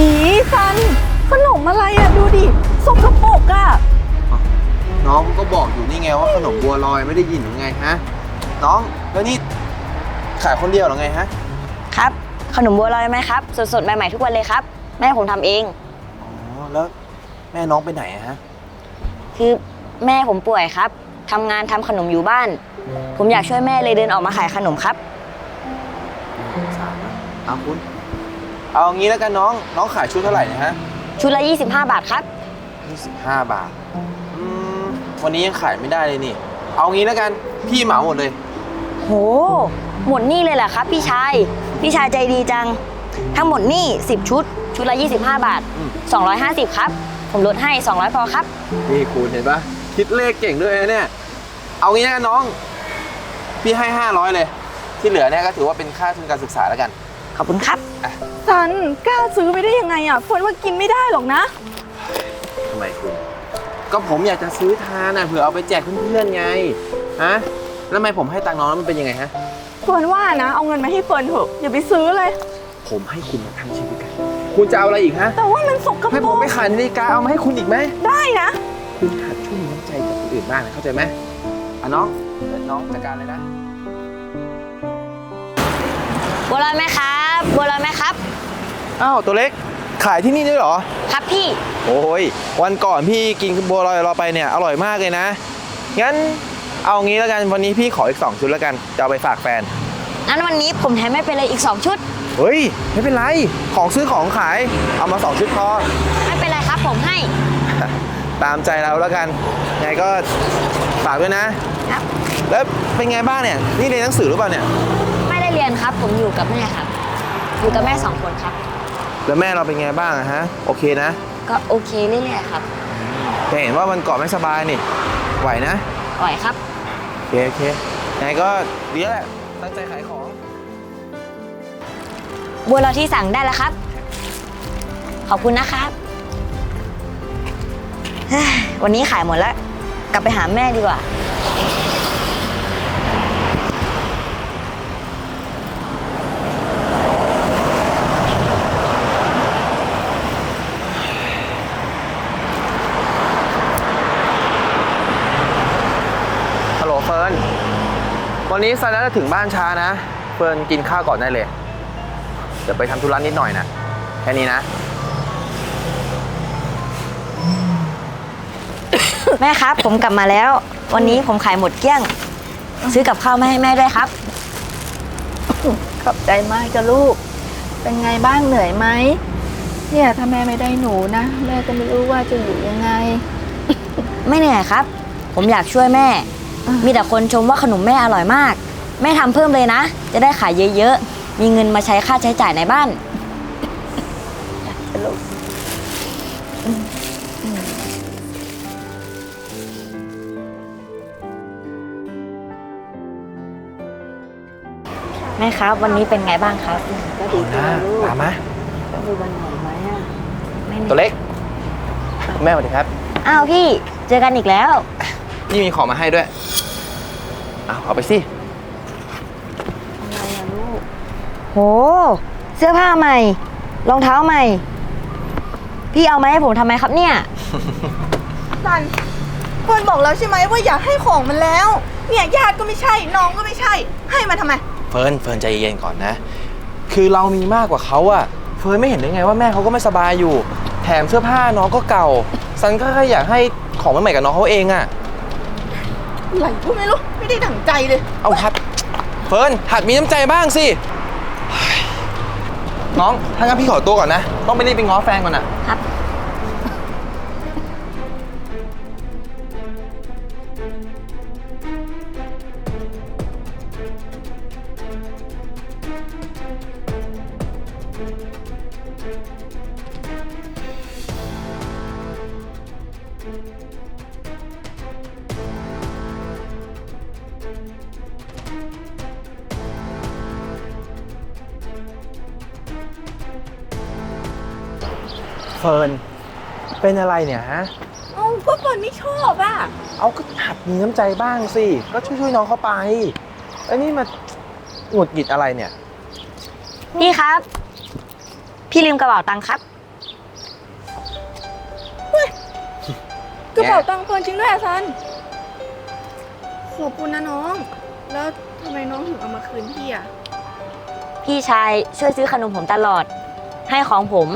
อีซันขนมอะไรอะดูดิสกปรกอะน้องก็บอกอยู่นี่ไงว่าขนมบัวลอยไม่ได้ยินหรือไงฮะ น้องแล้วนี่ขายคนเดียวเหรือไงฮะ ครับ ขนมบัวลอยไหมครับ สดๆ ใหม่ๆทุกวันเลยครับ แม่ผมทำเอง อ๋อ แล้วแม่น้องไปไหนอะฮะ คือแม่ผมป่วยครับทำงานทำขนมอยู่บ้าน ผมอยากช่วยแม่เลยเดินออกมาขายขนมครับ สามนะเอาคุณ เอางี้แล้วกันน้องน้องขายชุดเท่าไหร่เนะฮะชุดละ 25 บาทครับ 25 บาทอืมวันนี้ยังขายไม่ได้เลยนี่ เอางี้แล้วกันพี่เหมาหมดเลย โห หมดนี่เลยเหรอครับ พี่ชาย พี่ชายใจดีจัง ทั้งหมดนี่ 10 ชุด ชุดละ 25 บาท อืม 250 ครับ ผมลดให้ 200 พอครับ นี่คุณเห็นปะคิดเลขเก่งด้วยนะเนี่ย เอางี้นะน้อง พี่ให้ 500 เลย ที่เหลือเนี่ยก็ถือว่าเป็นค่าทุนการศึกษาแล้วกัน ขอบคุณครับซันกล้าซื้อไปได้ยังไงอะเฟิร์นว่ากินไม่ได้หรอกนะ ทำไมคุณ ก็ผมอยากจะซื้อทานอะเผื่อเอาไปแจกเพื่อนๆไงฮะแล้วทำไมผมให้ตังค์น้องแล้วมันเป็นยังไงฮะ เฟิร์นว่านะ เอาเงินมาให้เฟิร์นเถอะอย่าไปซื้อเลย ผมให้คุณมาทั้งชีวิตกันคุณจะเอาอะไรอีกฮะ แต่ว่ามันสกปให้รผมกไปขายนาฬิกาเอามาให้คุณอีกไหม ได้นะ คุณหัดช่วยมีน้ำใจกับคนอื่นบ้างนะเข้าใจไหมอะน้องเดี๋ยวน้องจัดการเลยนะ บัวลอยไหมครับบัวลอยไหมครับ อ้าวตัวเล็กขายที่นี่ด้วยเหรอ ครับพี่ โอ้ยวันก่อนพี่กินบัวลอยเราไปเนี่ยอร่อยมากเลยนะ งั้นเอางี้แล้วกันวันนี้พี่ขออีก2ชุดแล้วกันจะเอาไปฝากแฟน งั้นวันนี้ผมแถมให้ไปเลยอีก 2 ชุด เฮ้ย ไม่เป็นไร ของซื้อของขายเอามา2ชุดพอ ไม่เป็นไรครับผมให้ ตามใจเราแล้วกัน ไงก็ฝากด้วยนะ ครับ แล้วเป็นไงบ้างเนี่ย นี่เรียนหนังสือหรือเปล่าเนี่ยไม่ได้ เรียนครับ ผมอยู่กับแม่ครับ อยู่กับแม่สองคนครับ แล้วแม่เราเป็นไงบ้างอะฮะ โอเคนะ ก็โอเคเรื่อยๆครับแต่เห็นว่ามันเกาะไม่สบายนี่ ไหวนะปล่อยครับ โอเคโอเคไงก็ดีแล้วแหละ ตั้งใจขายของ บัวลอยที่สั่งได้แล้วครับ ขอบคุณนะครับเฮ้ยวันนี้ขายหมดแล้ว กลับไปหาแม่ดีกว่า ฮัลโหลเฟิร์น วันนี้ซันน่าจะถึงบ้านช้านะ เฟิร์นกินข้าวก่อนได้เลย เดี๋ยวไปทำธุระนิดหน่อยนะ แค่นี้นะ แม่ครับ ผมกลับมาแล้ว วันนี้ผมขายหมดเกลี้ยง ซื้อกับข้าวมาให้แม่ด้วยครับ ขอบใจมากจ้ะลูก เป็นไงบ้างเหนื่อยไหม เนี่ยถ้าแม่ไม่ได้หนูนะ แม่ก็ไม่รู้ว่าจะอยู่ยังไง ไม่เหนื่อยครับ ผมอยากช่วยแม่อะ มีแต่คนชมว่าขนมแม่อร่อยมาก แม่ทำเพิ่มเลยนะ จะได้ขายเยอะๆ มีเงินมาใช้ค่าใช้จ่ายในบ้านลูกแม่ครับวันนี้เป็นไงบ้างครับ ก็ดีใจลูกตามมาต้องมีวันไหนไหมอะไม่เหนื่อยตัวเล็ก แม่สวัสดีครับ อ้าวพี่ เจอกันอีกแล้ว นี่มีของมาให้ด้วยเอาเอาไปสิ อะไรอะลูก โห เสื้อผ้าใหม่ รองเท้าใหม่ พี่เอามาให้ผมทำไมครับเนี่ยซันเฟิร์นบอกแล้วใช่ไหมว่าอยากให้ของมันแล้ว เนี่ยญาติก็ไม่ใช่ น้องก็ไม่ใช่ ให้มาทำไม เฟิร์นเฟิร์นใจเย็นๆก่อนนะ คือเรามีมากกว่าเขาอะเฟิร์นไม่เห็นได้ไงว่าแม่เขาก็ไม่สบายอยู่ แถมเสื้อผ้าน้องก็เก่า ซันก็แค่อยากให้ของใหม่ๆกับน้องเขาเองอะ อะไรก็ไม่รู้ไม่ได้ดั่งใจเลย เอาครับ เฟิร์นหัดมีน้ำใจบ้างสิเฮ้ยน้องถ้างั้นพี่ขอตัวก่อนนะ ต้องไปรีบไปง้อแฟนก่อนอะครับ เฟิร์นเป็นอะไรเนี่ยฮะเอ้ก็เฟิร์นไม่ชอบอะเอาก็หัดมีน้ำใจบ้างสิ ก็ช่วยๆน้องเขาไปไอ้นี่มาหงุดหงิดอะไรเนี่ย พี่ครับ พี่ลืมกระเป๋าตังค์ครับ กระเป๋าตังค์เฟิร์นจริงด้วยอะซันขอบคุณนะน้อง แล้วทำไมน้องถึงเอามาคืนพี่อะพี่ชายช่วยซื้อขนมผมตลอด ให้ของผม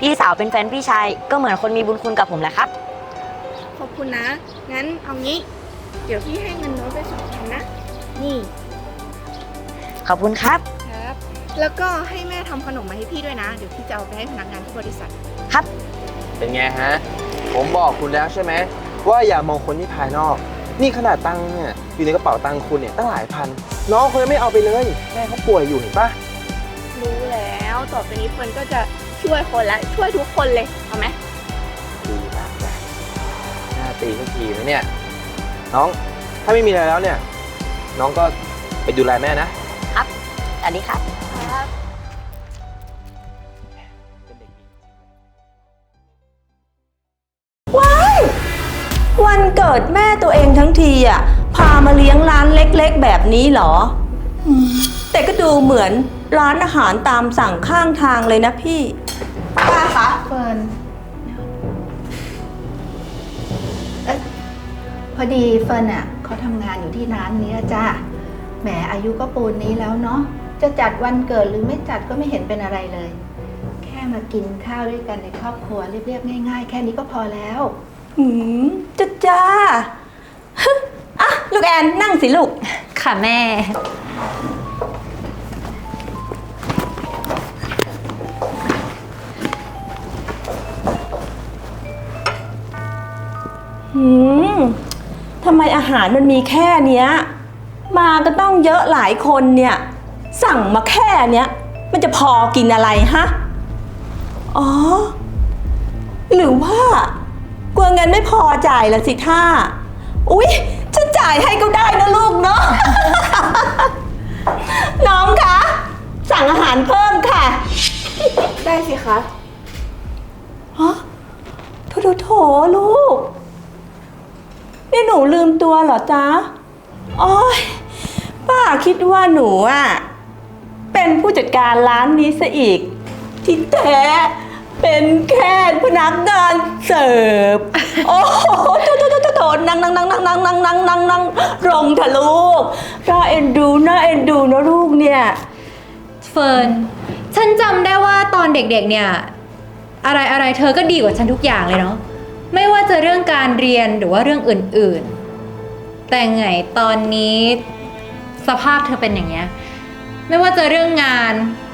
พี่สาวเป็นแฟนพี่ชายก็เหมือนคนมีบุญคุณกับผมแหละครับ ขอบคุณนะ งั้นเอางี้ เดี๋ยวพี่ให้เงินน้องไปสองพันนะ นี่ขอบคุณครับ ครับ แล้วก็ให้แม่ทำขนมมาให้พี่ด้วยนะ เดี๋ยวพี่จะเอาไปให้พนักงานที่บริษัทครับเป็นไงฮะ ผมบอกคุณแล้วใช่ไหม ว่าอย่ามองคนที่ภายนอก นี่ขนาดตังค์เนี่ยอยู่ในกระเป๋าตังค์คุณเนี่ยตั้งหลายพัน น้องเขายังไม่เอาไปเลย แม่เขาป่วยอยู่เห็นปะรู้แล้ว ต่อไปนี้เฟิร์นก็จะ ช่วยคนละช่วยทุกคนเลยเอาไหมดีมากจ้ะหน้าตีสักทีไหมเนี่ย น้องถ้าไม่มีอะไรแล้วเนี่ย น้องก็ไปดูแลแม่นะ อันนี้ครับครับวันเกิดแม่ตัวเองทั้งทีอะ พามาเลี้ยงร้านเล็กๆ แบบนี้เหรออืมแต่ก็ดูเหมือนร้านอาหารตามสั่งข้างทางเลยนะพี่ ป้าคะเฟิร์นเอ้ยพอดีเฟิร์นอะเขาทำงานอยู่ที่ร้านนี้อะจ้าแหมอายุก็ปูนนี้แล้วเนาะจะจัดวันเกิดหรือไม่จัดก็ไม่เห็นเป็นอะไรเลย แค่มากินข้าวด้วยกันในครอบครัวเรียบๆง่าย ๆ แค่นี้ก็พอแล้ว หืมจ้าจ้าฮึอะ ลูกแอนนั่งสิลูก ค่ะแม่ หืมทำไมอาหารมันมีแค่เนี้ย มาก็ต้องเยอะหลายคนเนี่ย สั่งมาแค่เนี้ย มันจะพอกินอะไรฮะ อ๋อ หรือว่ากลัวเงินไม่พอจ่ายละสิท่า อุ๊ยจะจ่ายให้ก็ได้นะลูกเนาะ น้องคะ สั่งอาหารเพิ่มค่ะ ได้สิคะฮะโถโถโถลูก นี่หนูลืมตัวเหรอจ๊ะโอ้ยป้าคิดว่าหนูอะ เป็นผู้จัดการร้านนี้ซะอีก ที่แท้ เป็นแค่พนักงานเสิร์ฟ โอ้โหโถโถโถโถโถนั่งนั่งนั่งนั่งนั่งนั่งนั่งนั่งนั่งลงเถอะลูกน่าเอ็นดูน่าเอ็นดูนะลูกเนี่ย เฟิร์น ฉันจำได้ว่าตอนเด็กๆเนี่ย อะไรอะไรเธอก็ดีกว่าฉันทุกอย่างเลยเนาะ ไม่ว่าจะเรื่องการเรียนหรือว่าเรื่องอื่นๆ แต่ไงตอนนี้สภาพเธอเป็นอย่างเงี้ย ไม่ว่าจะเรื่องงาน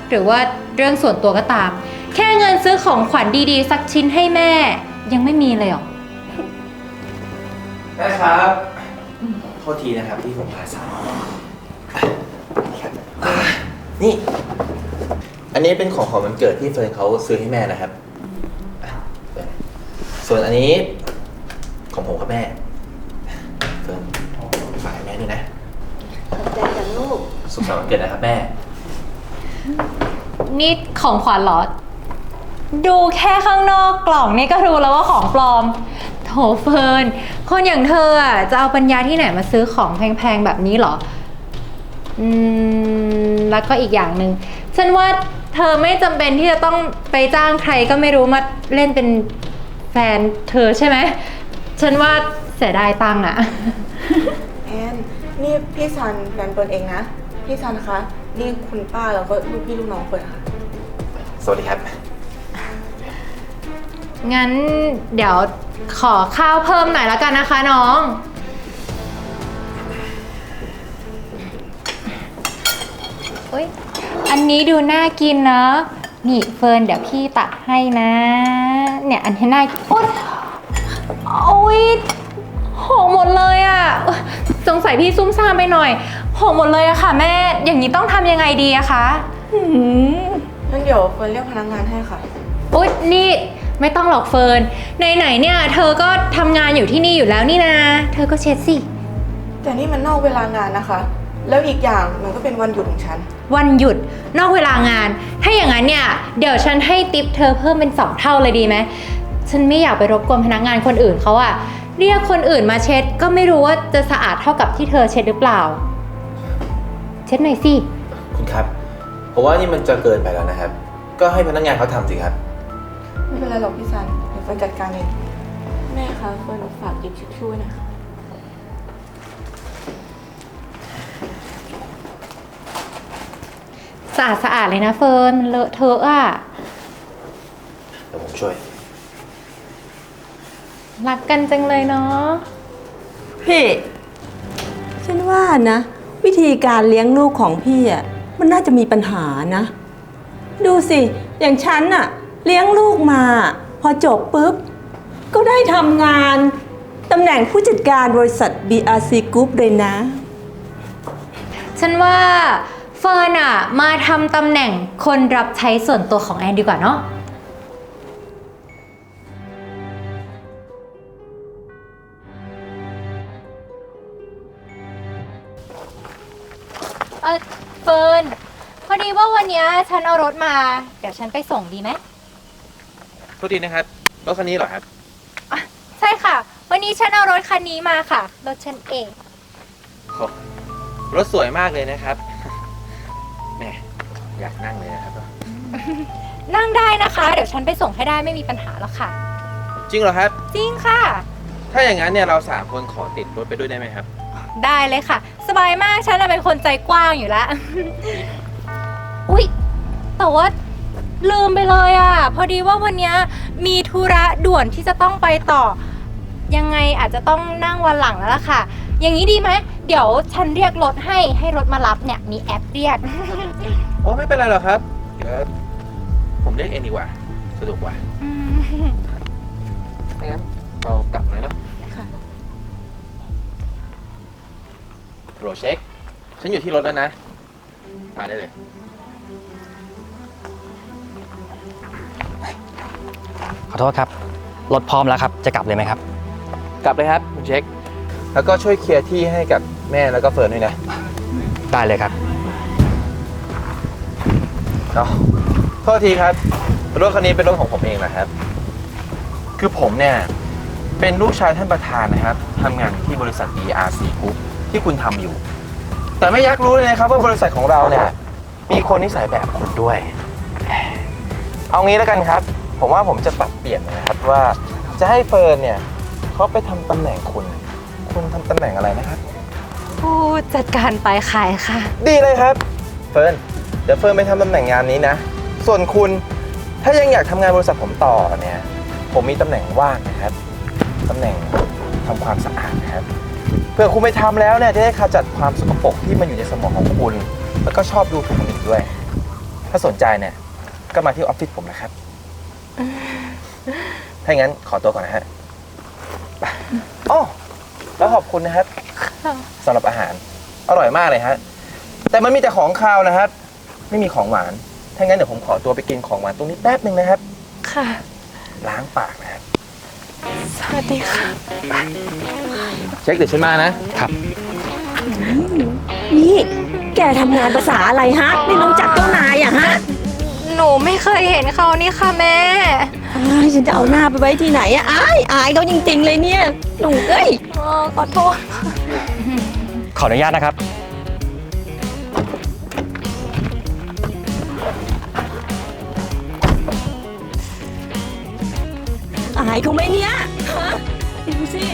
หรือว่าเรื่องส่วนตัวก็ตาม แค่เงินซื้อของขวัญดีๆ สักชิ้นให้แม่ ยังไม่มีเลยเหรอ แม่ครับโทษทีนะครับที่ผมพาสายนี่ อันนี้เป็นของของวันเกิดที่เฟิร์นเขาซื้อให้แม่นะครับ ส่วนอันนี้ของผมครับแม่เฟิร์นฝากให้แม่ด้วยนะ ขอบใจจังลูก สุขสันต์วันเกิดนะครับแม่ นี่ของขวัญเหรอ ดูแค่ข้างนอกกล่องนี่ก็รู้แล้วว่าของปลอม โถเฟิร์น คนอย่างเธออะจะเอาปัญญาที่ไหนมาซื้อของแพงๆแบบนี้เหรอ อืม แล้วก็อีกอย่างหนึ่งฉันว่าเธอไม่จำเป็นที่จะต้องไปจ้างใครก็ไม่รู้มาเล่นเป็น แฟนเธอใช่ไหม ฉันว่าเสียดายตังค์อะ แอนนี่พี่ซันแฟนเปิร์นเองนะ พี่ซันคะ นี่คุณป้าแล้วก็ลูกพี่ลูกน้องเปิร์นค่ะ สวัสดีครับ งั้นเดี๋ยวขอข้าวเพิ่มหน่อยแล้วกันนะคะน้องอุ๊ยอันนี้ดูน่ากินเนาะ นี่เฟิร์นเดี๋ยวพี่ตักให้นะ เนี่ยอันที่น่าโอ๊ยโอ๊ยหกหมดเลยอะ่ะสงสัยพี่ซุ่มซ่ามไปหน่อยหกหมดเลยอะค่ะ แม่ อย่างนี้ต้องทำยังไงดีอะคะหืมงั้นเดี๋ยวเฟิร์นเรียกพนักงานให้ค่ะ อุ๊ยนี่ไม่ต้องหรอกเฟิร์นไหนๆเนี่ย เธอก็ทำงานอยู่ที่นี่อยู่แล้วนี่นะ เธอก็เช็ดสิ แต่นี่มันนอกเวลางานนะคะ แล้วอีกอย่างมันก็เป็นวันหยุดของฉัน วันหยุดนอกเวลางาน ถ้าอย่างนั้นเนี่ย เดี๋ยวฉันให้ติปเธอเพิ่มเป็นสองเท่าเลยดีไหม ฉันไม่อยากไปรบกวนพนักงานคนอื่นเขาอะเรียกคนอื่นมาเช็ด ก็ไม่รู้ว่าจะสะอาดเท่ากับที่เธอเช็ดหรือเปล่า เช็ดหน่อยสิ คุณครับ เพราะว่านี่มันจะเกินไปแล้วนะครับ ก็ให้พนักงานเขาทำสิครับ ไม่เป็นไรหรอกพี่ซันเดี๋ยวเฟิร์นจัดการเอง แม่คะเฟิร์นฝากหยิบชิชชู่หน่อยค่ะ สะอาดสะอาดเลยนะเฟิร์นมันเลอะเทอะอะ เดี๋ยวผมช่วย รักกันจังเลยเนาะ พี่ฉันว่านะ วิธีการเลี้ยงลูกของพี่อะมันน่าจะมีปัญหานะ ดูสิ อย่างฉันน่ะ เลี้ยงลูกมา พอจบปุ๊บ ก็ได้ทำงานตำแหน่งผู้จัดการบริษัท BRC Group เลยนะ ฉันว่า เฟิร์นอะมาทำตำแหน่งคนรับใช้ส่วนตัวของแอนดีกว่าเนาะเออเฟิร์นพอดีว่าวันเนี้ยฉันเอารถมา เดี๋ยวฉันไปส่งดีไหมโทษทีนะครับรถคันนี้เหรอครับ ใช่ค่ะ วันนี้ฉันเอารถคันนี้มาค่ะ รถฉันเองโอ้รถสวยมากเลยนะครับ แหมอยากนั่งเลยนะครับนั่งได้นะคะ เดี๋ยวฉันไปส่งให้ได้ไม่มีปัญหาแล้วค่ะ จริงเหรอครับ จริงค่ะ ถ้าอย่างนั้นเนี่ยเราสามคนขอติดรถไปด้วยได้ไหมครับ ได้เลยค่ะ สบายมากฉันน่ะเป็นคนใจกว้างอยู่แล้ว อุ๊ยแต่ว่าลืมไปเลยอะ พอดีว่าวันเนี้ยมีธุระด่วนที่จะต้องไปต่อ ยังไงอาจจะต้องนั่งวันหลังแล้วล่ะค่ะ อย่างนี้ดีไหม เดี๋ยวฉันเรียกรถให้ให้รถมารับเนี่ยมีแอปเรียก โอ้ไม่เป็นไรหรอกครับเดี๋ยวผมเรียกเองดีกว่าสะดวกกว่าถ้างั้นเรากลับเลยเนาะค่ะโรเช็ค ฉันอยู่ที่รถแล้วนะ มาได้เลย ขอโทษครับ รถพร้อมแล้วครับ จะกลับเลยไหมครับ กลับเลยครับคุณเช็ค แล้วก็ช่วยเคลียร์ที่ให้กับแม่แล้วก็เฟิร์นด้วยนะได้เลยครับ เนาะโทษทีครับรถคันนี้เป็นรถของผมเองนะครับ คือผมเนี่ยเป็นลูกชายท่านประธานนะครับทำงานอยู่ที่บริษัท BRC Group ที่คุณทำอยู่ แต่ไม่อยักรู้เลยนะครับว่าบริษัทของเราเนี่ยมีคนนิสัยแบบคุณด้วย เอางี้แล้วกันครับ ผมว่าผมจะปรับเปลี่ยนนะครับว่าจะให้เฟิร์นเนี่ยเขาไปทำตำแหน่งคุณ คุณทำตำแหน่งอะไรนะครับ ผู้จัดการไปขายค่ะ ดีเลยครับ เฟิร์น เดี๋ยวเฟิร์นไปทำตำแหน่งงานนี้นะ ส่วนคุณถ้ายังอยากทำงานบริษัทผมต่อเนี่ย ผมมีตำแหน่งว่างนะครับตำแหน่งทำความสะอาดนะครับ เพื่อคุณไปทำแล้วเนี่ยจะได้ขจัดความสกปรกที่มันอยู่ในสมองของคุณ แล้วก็ชอบดูถูกคนอื่นด้วย ถ้าสนใจเนี่ยก็มาที่ออฟฟิศผมนะครับ ถ้าอย่างนั้นขอตัวก่อนนะฮะไปอ๋อ แล้วขอบคุณนะครับสำหรับอาหาร อร่อยมากเลยฮะ แต่มันมีแต่ของคาวนะครับ ไม่มีของหวาน ถ้างั้นเดี๋ยวผมขอตัวไปกินของหวานตรงนี้แป๊บหนึ่งนะครับ ค่ะ ล้างปากนะครับ สวัสดีค่ะ เช็คเดี๋ยวฉันมานะนี่ แกทำงานภาษาอะไรฮะ ไม่รู้จักเจ้านายอะฮะห นูไม่เคยเห็นเขานี่ค่ะแม่ อ้ายฉันจะเอาหน้าไปไว้ที่ไหนอะอายอายเขาจริงๆเลยเนี่ยหนูเอ้ยเออขอโทษ ขออนุญาตนะครับ อายเขาไหมเนี่ยฮะดูสิ